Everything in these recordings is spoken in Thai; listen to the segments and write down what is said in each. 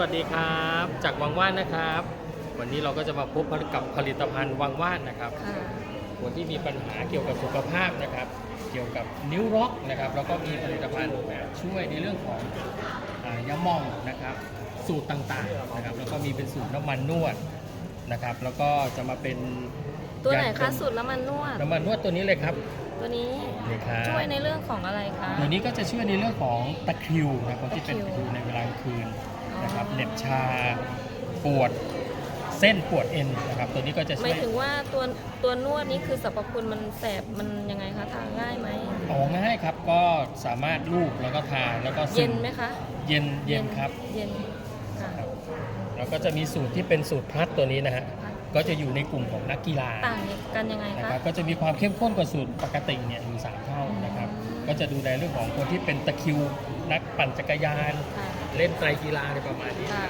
วัสดีครับ จากวังว่านนะครับ วันนี้เราก็จะมาพบกับผลิตภัณฑ์วังว่านนะครับค่ะคนที่มีปัญหาเกี่ยวกับสุขภาพนะครับ เกี่ยวกับนิ้วร็อกนะครับแล้วก็มีผลิตภัณฑ์ช่วยในเรื่องของอายาหมองนะครับ สูตรต่างๆนะครับ แล้วก็มีเป็นสูตรน้ำมันนวดนะครับ แล้วก็จะมาเป็นตัวไหนยาคะสูตรน้ำมันนวดน้ำมันนวดตัวนี้เลยครับตัวนี้นี่ครับช่วยในเรื่องของอะไรคะตัวนี้ก็จะช่วยในเรื่องของตะคริวนะคนที่เป็นตะตะคคริริววในเวลากลางคืน นะครับอ๋อเหน็บชาปวดเส้นปวดเอ็นนะครับตัวนี้ก็จะหช่มาวยยถึงว่าตัวตัวนวดนี้คือสรรพคุณมันแสบมันยังไงคะทานง่ายไหมออกง่ายครับก็สามารถลูบแล้วก็ทาแล้วก็ซึเย็นไหมคะเย็นเย็นครับ เย็นค่ะครับแล้วก็จะมีสูตรที่เป็นสูตรพลัดตัวนี้นะฮะ ก็จะอยู่ในกลุ่มของนักกีฬาต่างกันยังไงนะคะครับก็จะมีความเข้มข้นกว่าสูตรปกติเนี่ยอยู่สามเท่านะครับ ก็จะดูแลเรื่องของคนที่เป็นตะคริว นักปั่นจักรยานค่ะเล่นไตรกีฬาอะไรประมาณนี้ค่ะ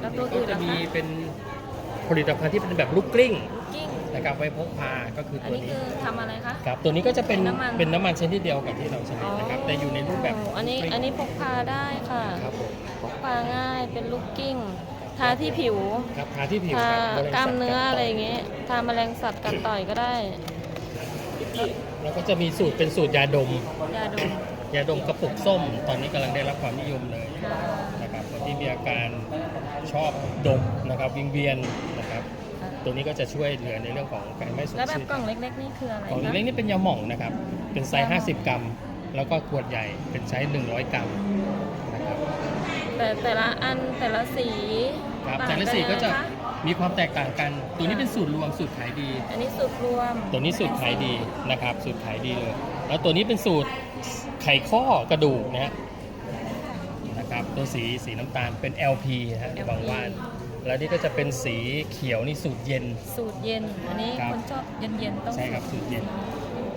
แล้วตัวก็อื่นจะล่ะมีคะเป็นผลิตภัณฑ์ที่เป็นแบบลูกกลิ้งกิ้งนะครับไว้พกพาก็คืออันตัวนี้นี้คือทำอะไรคะครับตัวนี้ก็จะเป็นเป็นน้ำมันเป็นน้ำมันชนิดเดียวกับที่เราใช้นะครับแต่อยู่ในรูปแบบอ๋ออันนี้ลูกกลิ้งอันนี้พกพาได้ค่ะครับผมพกพาง่ายเป็นลูกกิ้ง ทาที่ผิวครับทาที่ผิวทาครับแมลงกล้ามสัตว์เนื้อกัดอะไรต่อย่างเงี้ยทาแมลงสัตว์กัดต่อยก็ได้แล้วก็จะมีสูตรเป็นสูตรยาดม ยาดมยาดมกระปุกส้ม ตอนนี้กำลังได้รับความนิยมเลยค่ะนะครับคนที่มีอาการชอบดมนะครับวิงเวียนนะครับค่ะตัวนี้ก็จะช่วยเหลือในเรื่องของการไม่สูญแล้วแบบชื่นกล่องเล็กๆนี่คืออะไรของคะเล็กๆนี่เป็นยาหม่องนะครับเป็นไซส์ยาหม่อง50 กรัม แล้วก็ขวดใหญ่เป็นไซส์100 กรัมนะครับ แต่แต่ละอันแต่ละสีครับต่างแต่ละสีก็จะนยังไงคมีความแตกต่างกัน ตัวนี้เป็นสูตรรวมสูตรขายดี อันนี้สูตรรวม ตัวนี้สูตรขายดีนะครับสูตรขายดีเลย แล้วตัวนี้เป็นสูตรไขข้อกระดูกนะฮะนะครับตัวสีสีน้ำตาลเป็น LP นะฮะ LP บางว่าน แล้วนี่ก็จะเป็นสีเขียวนี่สูตรเย็น สูตรเย็น อันนี้ครับ คนชอบเย็นๆต้อง ใช่ครับสูตรเย็น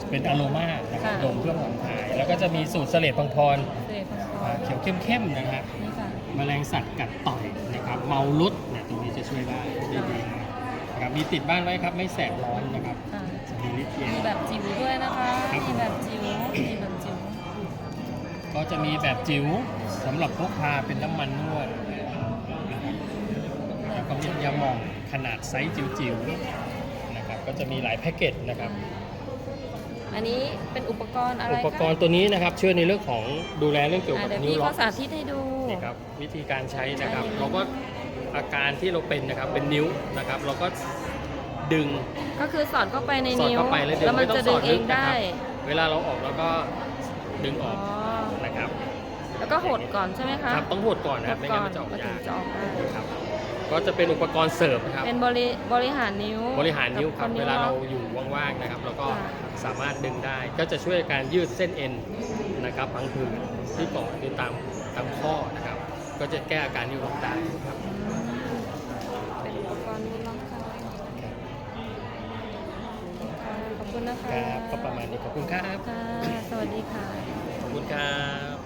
เป็นอะโรมานะครับค่ะ ดมเพื่อผ่อนคลาย แล้วก็จะมีสูตรเสลดพังพรเสพพอ่าอเขียวเข้มๆนะครับ นี่ค่ะแมลงสัตว์กัดต่อยนะครับเมาลุดเนี่ยตรงนี้จะช่วยได้ได้ดีนะครับมีติดบ้านไว้ครับไม่แสบร้อนนะครับค่ะจะมีฤทธิ์เย็น มีแบบจิ๋วด้วยนะคะ ครับมีแบบจิ๋ว มีแบบจิ๋ว ก็จะมีแบบจิ๋วสำหรับพกพาเป็นน้ำมันนวดนะครับแล้วก็มียาหม่องขนาดไซส์จิ๋วๆนะครับก็จะมีหลายแพ็กเกจนะครับ อันนี้เป็นอุปกรณ์อะไรอุคะปกรณ์ตัวนี้นะครับช่วยในเรื่องของดูแลเรื่องเกี่ยวอะกับเดี๋ยวนิ้วพี่ล็อเขากสาธิตให้ดู นี่ครับวิธีการใช้นะครับ ใช้ยังไงเราก็อาการที่เราเป็นนะครับเป็นนิ้วนะครับ เราก็ดึง ก็คือสอดเข้าไปในสอดนิ้วเข้าไปแล้วดึงแล้วมันไม่ต้อจะงสดึองดเอลึงกนะคได้รับเวลาเราออกเราก็ดึงออ๋อ อกนะครับแล้วก็หดก่อนใช่ไหมคะครับต้องหดก่อนนะครับหไม่ดก่งั้อนนมันจะออกก็ถึยางกจะออกได้ ครับ ก็จะเป็นอุปกรณ์เสริมนะครับเป็นบริบริหารนิ้ว บริหารนิ้วครับกัเวลาเราล็อกอยู่ว่างๆนะครับเราก็ค่ะสามารถดึงได้ ก็จะช่วยการยืดเส้นเอ็นนะครับพังผืดที่เกาะอยู่ตามตามข้อนะครับ ก็จะแก้อาการนิ้วล็อกได้ครับเป็นอุปกรณ์นิ้วล็อกค่ะขอบคุณนะคะครับก็ประมาณนี้ขอบคุณครับค่ะสวัสดีค่ะขอบคุณครับ